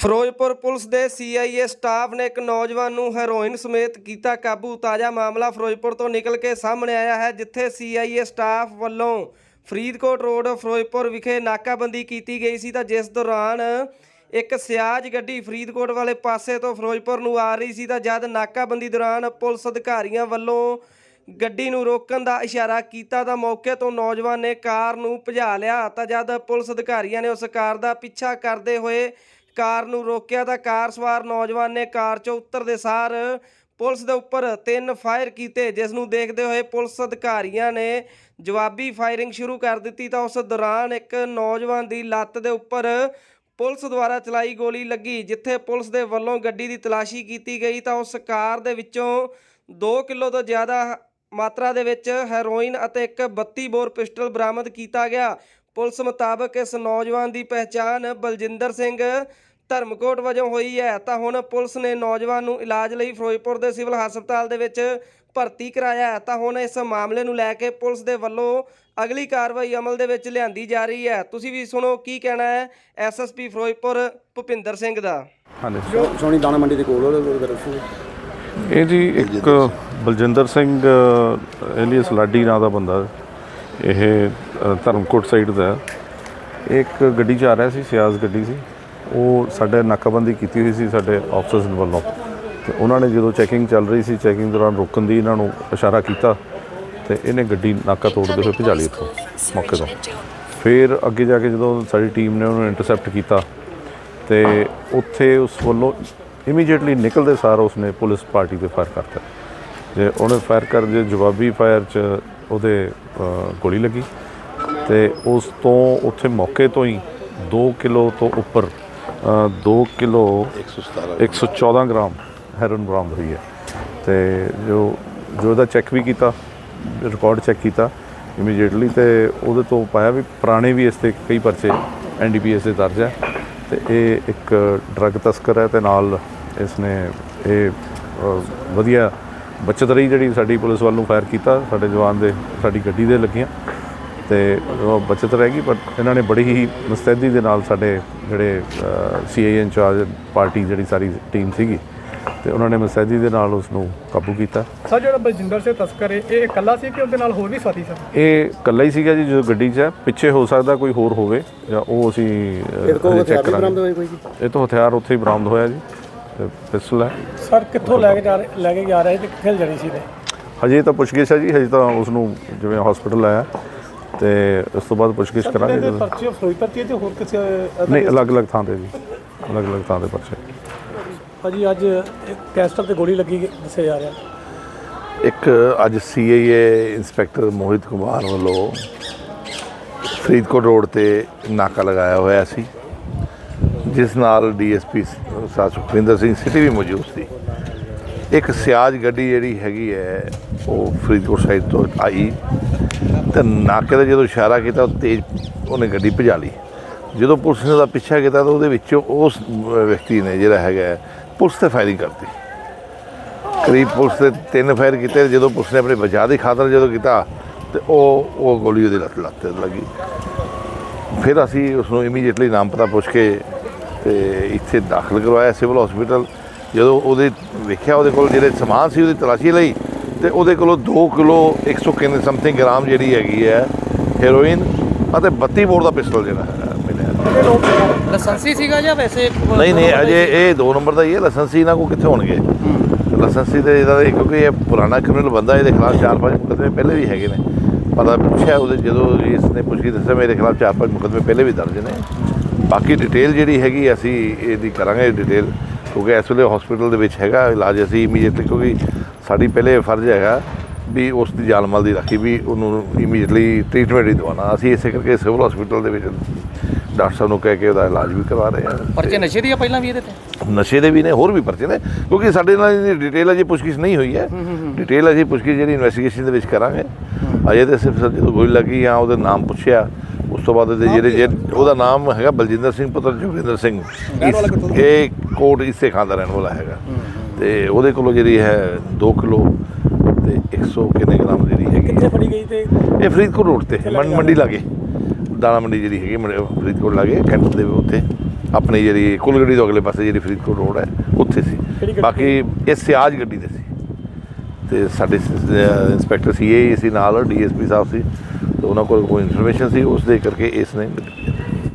Firozpur police ਦੇ CIA staff ਨੇ ਇੱਕ ਨੌਜਵਾਨ ਨੂੰ ਹੈਰੋਇਨ ਸਮੇਤ ਕੀਤਾ ਕਾਬੂ। ਤਾਜ਼ਾ ਮਾਮਲਾ ਫਿਰੋਜ਼ਪੁਰ ਤੋਂ ਨਿਕਲ ਕੇ ਸਾਹਮਣੇ ਆਇਆ ਹੈ, ਜਿੱਥੇ ਸੀਆਈਏ ਸਟਾਫ ਵੱਲੋਂ ਫਰੀਦਕੋਟ ਰੋਡ, ਫਿਰੋਜ਼ਪੁਰ ਵਿਖੇ ਨਾਕਾਬੰਦੀ ਕੀਤੀ ਗਈ ਸੀ ਤਾਂ ਜਿਸ ਦੌਰਾਨ ਇੱਕ ਸਿਆਜ ਗੱਡੀ ਫਰੀਦਕੋਟ ਵਾਲੇ ਪਾਸੇ ਤੋਂ ਫਿਰੋਜ਼ਪੁਰ ਨੂੰ ਆ ਰਹੀ ਸੀ ਤਾਂ ਜਦ ਨਾਕਾਬੰਦੀ ਦੌਰਾਨ ਪੁਲਿਸ ਅਧਿਕਾਰੀਆਂ ਵੱਲੋਂ ਗੱਡੀ ਨੂੰ ਰੋਕਣ ਦਾ ਇਸ਼ਾਰਾ ਕੀਤਾ ਤਾਂ ਮੌਕੇ ਤੋਂ ਨੌਜਵਾਨ ਨੇ ਕਾਰ ਨੂੰ ਭਜਾ ਲਿਆ ਤਾਂ ਜਦ ਪੁਲਿਸ ਅਧਿਕਾਰੀਆਂ ਨੇ ਉਸ ਕਾਰ ਦਾ ਪਿੱਛਾ ਕਰਦੇ ਹੋਏ ਕਾਰ ਨੂੰ ਰੋਕਿਆ ਤਾਂ ਕਾਰ ਸਵਾਰ ਨੌਜਵਾਨ ਨੇ ਕਾਰ 'ਚੋਂ ਉਤਰਦੇ ਸਾਰ ਪੁਲਿਸ ਦੇ ਉੱਪਰ ਤਿੰਨ ਫਾਇਰ ਕੀਤੇ, ਜਿਸ ਨੂੰ ਦੇਖਦੇ ਹੋਏ ਪੁਲਿਸ ਅਧਿਕਾਰੀਆਂ ਨੇ ਜਵਾਬੀ ਫਾਇਰਿੰਗ ਸ਼ੁਰੂ ਕਰ ਦਿੱਤੀ ਤਾਂ ਉਸ ਦੌਰਾਨ ਇੱਕ ਨੌਜਵਾਨ ਦੀ ਲੱਤ ਦੇ ਉੱਪਰ ਪੁਲਿਸ ਦੁਆਰਾ ਚਲਾਈ ਗੋਲੀ ਲੱਗੀ, ਜਿੱਥੇ ਪੁਲਿਸ ਦੇ ਵੱਲੋਂ ਗੱਡੀ ਦੀ ਤਲਾਸ਼ੀ ਕੀਤੀ ਗਈ ਤਾਂ ਉਸ ਕਾਰ ਦੇ ਵਿੱਚੋਂ 2 ਕਿਲੋ ਤੋਂ ਜ਼ਿਆਦਾ ਮਾਤਰਾ ਦੇ ਵਿੱਚ ਹੈਰੋਇਨ ਅਤੇ ਇੱਕ 32 ਬੋਰ ਪਿਸਟਲ ਬਰਾਮਦ ਕੀਤਾ ਗਿਆ। ਪੁਲਿਸ ਮੁਤਾਬਕ ਇਸ ਨੌਜਵਾਨ ਦੀ ਪਹਿਚਾਣ ਬਲਜਿੰਦਰ ਸਿੰਘ ਧਰਮਕੋਟ ਵਜੋਂ ਹੋਈ ਹੈ। ਤਾਂ ਹੁਣ ਪੁਲਿਸ ਨੇ ਨੌਜਵਾਨ ਨੂੰ ਇਲਾਜ ਲਈ ਫਿਰੋਜ਼ਪੁਰ ਦੇ ਸਿਵਲ ਹਸਪਤਾਲ ਦੇ ਵਿੱਚ ਭਰਤੀ ਕਰਾਇਆ ਹੈ। ਤਾਂ ਹੁਣ ਇਸ ਮਾਮਲੇ ਨੂੰ ਲੈ ਕੇ ਪੁਲਿਸ ਦੇ ਵੱਲੋਂ ਅਗਲੀ ਕਾਰਵਾਈ ਅਮਲ ਦੇ ਵਿੱਚ ਲਿਆਂਦੀ ਜਾ ਰਹੀ ਹੈ। ਤੁਸੀਂ ਵੀ ਸੁਣੋ ਕੀ ਕਹਿਣਾ ਹੈ ਐਸਐਸਪੀ ਫਿਰੋਜ਼ਪੁਰ ਭੁਪਿੰਦਰ ਸਿੰਘ ਦਾ। ਹਾਂਜੀ। ਸੋਣੀ ਦਾਣਾ ਮੰਡੀ ਦੇ ਕੋਲ ਉਹਦੇ ਕੋਲ ਦੱਸੋ। ਇਹ ਜੀ ਇੱਕ ਬਲਜਿੰਦਰ ਸਿੰਘ ਐਲੀਅਸ ਲਾਡੀ ਨਾਂ ਦਾ ਬੰਦਾ। ਇਹ ਧਰਮਕੋਟ ਸਾਈਡ ਦਾ। ਇੱਕ ਗੱਡੀ 'ਚ ਆ ਰਿਹਾ ਸੀ ਸਿਆਜ਼ ਗੱਡੀ ਸੀ। ਉਹ ਸਾਡੇ ਨਾਕਾਬੰਦੀ ਕੀਤੀ ਹੋਈ ਸੀ ਸਾਡੇ ਆਫਸਰਸ ਵੱਲੋਂ। ਤੇ ਉਹਨਾਂ ਨੇ ਜਦੋਂ ਚੈਕਿੰਗ ਚੱਲ ਰਹੀ ਸੀ ਚੈਕਿੰਗ ਦੌਰਾਨ ਰੋਕਣ ਦੀ ਇਹਨਾਂ ਨੂੰ ਇਸ਼ਾਰਾ ਕੀਤਾ ਤੇ ਇਹਨੇ ਗੱਡੀ ਨਾਕਾ ਤੋੜਦੇ ਹੋਏ ਭਜਾ ਲਈ ਉੱਥੋਂ ਮੌਕੇ ਤੋਂ। ਫਿਰ ਅੱਗੇ ਜਾ ਕੇ ਜਦੋਂ ਸਾਡੀ ਟੀਮ ਨੇ ਉਹਨੂੰ ਇੰਟਰਸੈਪਟ ਕੀਤਾ ਤੇ ਉੱਥੇ ਉਸ ਵੱਲੋਂ ਇਮੀਡੀਏਟਲੀ ਨਿਕਲਦੇ ਸਾਰ ਉਸਨੇ ਪੁਲਿਸ ਪਾਰਟੀ ਤੇ ਫਾਇਰ ਕਰਤਾ ਜੇ ਉਹਨੇ ਫਾਇਰ ਕਰ ਜੇ ਜਵਾਬੀ ਫਾਇਰ ਚ ਉਹਦੇ ਗੋਲੀ ਲੱਗੀ ਤੇ ਉਸ ਤੋਂ ਉੱਥੇ ਮੌਕੇ ਤੋਂ ਹੀ 2 ਕਿਲੋ ਤੋਂ ਉੱਪਰ 2 ਕਿਲੋ 117 114 ਗ੍ਰਾਮ। ਹੈਰੋਇਨ ਬਰਾਮਦ ਹੋਈ ਹੈ। ਤੇ ਜੋ ਜੋ ਇਹਦਾ ਚੈੱਕ ਵੀ ਕੀਤਾ ਰਿਕਾਰਡ ਚੈੱਕ ਕੀਤਾ ਇਮੀਡੀਏਟਲੀ ਤੇ ਉਹਦੇ ਤੋਂ ਪਾਇਆ ਵੀ ਪੁਰਾਣੇ ਵੀ ਇਸ ਤੇ ਕਈ ਪਰਚੇ ਐਨਡੀਪੀਐਸ ਦੇ ਦਰਜ ਹੈ। ਤੇ ਇਹ ਇੱਕ ਡਰੱਗ ਤਸਕਰ ਹੈ ਤੇ ਨਾਲ ਇਸ ਨੇ ਇਹ ਵਧੀਆ ਬਚਤ ਰਹੀ ਜਿਹੜੀ ਸਾਡੀ ਪੁਲਿਸ ਵੱਲੋਂ ਫਾਇਰ ਕੀਤਾ ਸਾਡੇ ਜਵਾਨ ਦੇ ਸਾਡੀ ਗੱਡੀ ਦੇ ਲੱਗੀਆਂ। ਤੇ ਉਹ ਬਚਤ ਰਹਿ ਗਈ ਪਰ ਇਹਨਾਂ ਨੇ ਬੜੀ ਹੀ ਮੁਸਤੈਦੀ ਦੇ ਨਾਲ ਸਾਡੇ ਜਿਹੜੇ ਸੀਆਈ ਇੰਚਾਰਜ ਪਾਰਟੀ ਜਿਹੜੀ ਸਾਰੀ ਟੀਮ ਸੀਗੀ ਤੇ ਉਹਨਾਂ ਨੇ ਮੁਸਤੈਦੀ ਦੇ ਨਾਲ ਉਸ ਨੂੰ ਕਾਬੂ ਕੀਤਾ। ਸਰ ਜਿਹੜਾ ਬਲਜਿੰਦਰ ਸਿੰਘ ਤਸਕਰ ਹੈ ਇਹ ਇਕੱਲਾ ਸੀ ਕਿ ਉਹਦੇ ਨਾਲ ਹੋਰ ਵੀ ਸਾਥੀ ਸਨ? ਇਹ ਇਕੱਲਾ ਹੀ ਸੀਗਾ ਜੀ ਜੋ ਗੱਡੀ 'ਚ ਹੈ। ਪਿੱਛੇ ਹੋ ਸਕਦਾ ਕੋਈ ਹੋਰ ਹੋਵੇ ਜਾਂ ਉਹ ਅਸੀਂ ਬਰਾਮਦ ਕਰਾਂਗੇ ਇਹ ਤੋਂ ਹਥਿਆਰ ਉੱਥੇ ਹੀ ਬਰਾਮਦ ਹੋਇਆ ਜੀ ਤੇ ਪਿਸਟਲ ਹੈ। ਸਰ ਕਿੱਥੋਂ ਲੈ ਕੇ ਜਾ ਰਹੇ ਲੈ ਕੇ ਜਾ ਰਹੇ ਤੇ ਕਿੱਥੇ ਜਾਣੀ ਸੀ ਹਜੇ ਤਾਂ ਪੁੱਛਗਿੱਛ ਹੈ ਜੀ ਹਜੇ ਤਾਂ ਉਸ ਨੂੰ ਜਿਵੇਂ ਹਸਪੀਟਲ ਆਇਆ ਤੇ ਉਸ ਤੋਂ ਬਾਅਦ ਪੁੱਛਗਿੱਛ ਕਰਾਂਗੇ ਇਹਦੇ ਪਰਚੀ ਆਫ ਹੋਈ ਪਰਚੀ ਤੇ ਹੋਰ ਕਿਸੇ ਨਹੀਂ ਅਲੱਗ-ਅਲੱਗ ਥਾਂ ਤੇ ਜੀ। ਅਲੱਗ-ਅਲੱਗ ਥਾਂ ਤੇ ਪਰਚੇ। ਭਾਜੀ ਅੱਜ ਇੱਕ ਕੈਸਟਰ ਤੇ ਗੋਲੀ ਲੱਗੀ ਦੱਸਿਆ ਜਾ ਰਿਹਾ। ਇੱਕ ਅੱਜ ਸੀਆਈਏ ਇੰਸਪੈਕਟਰ ਮੋਹਿਤ ਕੁਮਾਰ ਵੱਲੋਂ ਫਰੀਦਕੋਟ ਰੋਡ ਤੇ ਨਾਕਾ ਲਗਾਇਆ ਹੋਇਆ ਸੀ ਜਿਸ ਨਾਲ ਡੀਐਸਪੀ ਸੁਖਵਿੰਦਰ ਸਿੰਘ ਸਿਟੀ ਵੀ ਮੌਜੂਦ ਸੀ। ਇੱਕ ਸਿਆਜ ਗੱਡੀ ਜਿਹੜੀ ਹੈਗੀ ਹੈ ਉਹ ਫਰੀਦਕੋਟ ਸਾਈਡ ਤੋਂ ਆਈ। ਤੇ ਨਾਕੇ ਦਾ ਜਦੋਂ ਇਸ਼ਾਰਾ ਕੀਤਾ ਤੇਜ਼ ਉਹਨੇ ਗੱਡੀ ਭਜਾ ਲਈ। ਜਦੋਂ ਪੁਲਿਸ ਨੇ ਉਹਦਾ ਪਿੱਛਾ ਕੀਤਾ, ਤਾਂ ਉਹਦੇ ਵਿੱਚੋਂ ਉਸ ਵਿਅਕਤੀ ਨੇ ਜਿਹੜਾ ਹੈਗਾ, ਪੁਲਿਸ ਤੇ ਫਾਇਰਿੰਗ ਕਰਤੀ। ਕਰੀਬ ਪੁਲਿਸ ਦੇ ਤਿੰਨ ਫਾਇਰ ਕੀਤੇ, ਜਦੋਂ ਪੁਲਿਸ ਨੇ ਆਪਣੇ ਬਚਾਅ ਦੀ ਖਾਤਰ ਜਦੋਂ ਕੀਤਾ, ਤੇ ਉਹ ਉਹ ਗੋਲੀ ਉਹਦੇ ਲੱਤ ਲੱਤ ਲੱਗੀ। ਫਿਰ ਅਸੀਂ ਉਸ ਨੂੰ ਇਮੀਡੀਏਟਲੀ ਨਾਮ ਪਤਾ ਪੁੱਛ ਕੇ ਤੇ ਇੱਥੇ ਦਾਖਲ ਕਰਵਾਇਆ ਸਿਵਲ ਹਸਪੀਟਲ ਜਦੋਂ ਉਹਦੇ ਵੇਖਿਆ ਉਹਦੇ ਕੋਲ ਜਿਹੜੇ ਸਮਾਨ ਸੀ, ਉਹਦੀ ਤਲਾਸ਼ੀ ਲਈ ਤੇ ਉਹਦੇ ਕੋਲੋਂ 2 ਕਿਲੋ 100 ਕਿੰਨੇ ਸਮਥਿੰਗ ਗ੍ਰਾਮ ਜਿਹੜੀ ਹੈਗੀ ਹੈ ਹੈਰੋਇਨ ਅਤੇ 32 ਬੋਰ ਦਾ ਪਿਸਟਲ ਜਿਹੜਾ ਹੈ ਮਿਲਿਆ ਲਾਇਸੈਂਸੀ ਸੀਗਾ ਜਾਂ ਵੈਸੇ ਨਹੀਂ ਨਹੀਂ ਅਜੇ ਇਹ ਦੋ ਨੰਬਰ ਦਾ ਹੀ ਹੈ ਲਾਇਸੈਂਸੀ ਇਹਨਾਂ ਕੋ ਕਿੱਥੇ ਹੋਣਗੇ? ਲਾਇਸੈਂਸੀ ਤੇ ਇਹਦਾ ਇਹ- ਕਿਉਂਕਿ ਇਹ ਪੁਰਾਣਾ ਕ੍ਰਿਮੀਨਲ ਬੰਦਾ ਇਹਦੇ ਖਿਲਾਫ ਚਾਰ ਪੰਜ ਮੁਕੱਦਮੇ ਪਹਿਲੇ ਵੀ ਹੈਗੇ ਨੇ। ਪਤਾ ਪੁੱਛਿਆ ਉਹਦੇ ਜਦੋਂ ਇਸ ਨੇ ਪੁੱਛੀ ਦੱਸਿਆ ਮੇਰੇ ਖਿਲਾਫ ਚਾਰ ਪੰਜ ਮੁਕੱਦਮੇ ਪਹਿਲੇ ਵੀ ਦਰਜ ਨੇ। ਬਾਕੀ ਡਿਟੇਲ ਜਿਹੜੀ ਹੈਗੀ ਅਸੀਂ ਇਹਦੀ ਕਰਾਂਗੇ ਡਿਟੇਲ ਕਿਉਂਕਿ ਇਸ ਵੇਲੇ ਹਸਪੀਟਲ ਦੇ ਵਿੱਚ ਹੈਗਾ ਇਲਾਜ ਅਸੀਂ ਇਮੀਡੀਏਟਲੀ ਕਿਉਂਕਿ ਸਾਡੀ ਪਹਿਲੇ ਫਰਜ਼ ਹੈਗਾ ਵੀ ਉਸ ਦੀ ਜਾਨ ਮਾਲ ਦੀ ਰਾਖੀ ਵੀ ਉਹਨੂੰ ਇਮੀਡੀਏਟਲੀ ਟ੍ਰੀਟਮੈਂਟ ਹੀ ਦਵਾਉਣਾ। ਅਸੀਂ ਇਸੇ ਕਰਕੇ ਸਿਵਲ ਹਸਪੀਟਲ ਦੇ ਵਿੱਚ ਡਾਕਟਰ ਸਾਹਿਬ ਨੂੰ ਕਹਿ ਕੇ ਉਹਦਾ ਇਲਾਜ ਵੀ ਕਰਵਾ ਰਹੇ ਹਾਂ। ਪਰਚੇ ਨਸ਼ੇ ਦੀ ਆ ਪਹਿਲਾਂ ਵੀ ਇਹਦੇ ਤੇ? ਨਸ਼ੇ ਦੇ ਵੀ ਨੇ ਹੋਰ ਵੀ ਪਰਚੇ ਨੇ ਕਿਉਂਕਿ ਸਾਡੇ ਨਾਲ ਇਹਦੀ ਡਿਟੇਲ ਅਜੇ ਪੁੱਛਗਿੱਛ ਨਹੀਂ ਹੋਈ ਹੈ। ਡਿਟੇਲ ਅਸੀਂ ਪੁੱਛਗਿੱਛ ਜਿਹੜੀ ਇਨਵੈਸਟੀਗੇਸ਼ਨ ਦੇ ਵਿੱਚ ਕਰਾਂਗੇ। ਅਜੇ ਤਾਂ ਸਿਰਫ ਜਦੋਂ ਗੋਲੀ ਲੱਗੀ ਜਾਂ ਉਹਦਾ ਨਾਮ ਪੁੱਛਿਆ ਉਸ ਤੋਂ ਬਾਅਦ ਜਿਹੜੇ ਜੇ ਉਹਦਾ ਨਾਮ ਹੈਗਾ ਬਲਜਿੰਦਰ ਸਿੰਘ ਪੁੱਤਰ ਜੋਗਿੰਦਰ ਸਿੰਘ। ਇਹ ਕੋਟ ਇਸੇ ਖਾਂ ਦਾ ਰਹਿਣ ਵਾਲਾ ਹੈਗਾ। ਤੇ ਉਹਦੇ ਕੋਲੋਂ ਜਿਹੜੀ ਹੈ 2 ਕਿਲੋ ਤੇ 100 ਕਿੰਨੇ ਗ੍ਰਾਮ ਜਿਹੜੀ ਹੈਗੀ ਕਿੱਥੇ ਫੜੀ ਗਈ ਤੇ? ਇਹ ਫਰੀਦਕੋਟ ਰੋਡ ਤੇ ਮੰਡੀ ਲਾਗੇ। ਦਾਣਾ ਮੰਡੀ ਜਿਹੜੀ ਹੈਗੀ ਫਰੀਦਕੋਟ ਲਾਗੇ ਕੈਂਟਰ ਦੇ ਉੱਤੇ ਆਪਣੀ ਜਿਹੜੀ ਕੁਲਗੜੀ ਤੋਂ ਅਗਲੇ ਪਾਸੇ ਜਿਹੜੀ ਫਰੀਦਕੋਟ ਰੋਡ ਹੈ ਉੱਥੇ ਸੀ। ਗੱਡੀ? ਬਾਕੀ ਇਹ ਸਿਆਜ ਗੱਡੀ ਦੇ ਸੀ। ਤੇ ਸਾਡੇ ਸ- ਇੰਸਪੈਕਟਰ ਸੀਏ ਸੀ ਨਾਲ ਡੀਐਸਪੀ ਸਾਹਿਬ ਸੀ। ਤੇ ਉਹਨਾਂ ਕੋਲ ਕੋਈ ਇਨਫੋਰਮੇਸ਼ਨ ਸੀ ਉਸ ਦੇ ਕਰਕੇ ਇਸ ਨੇ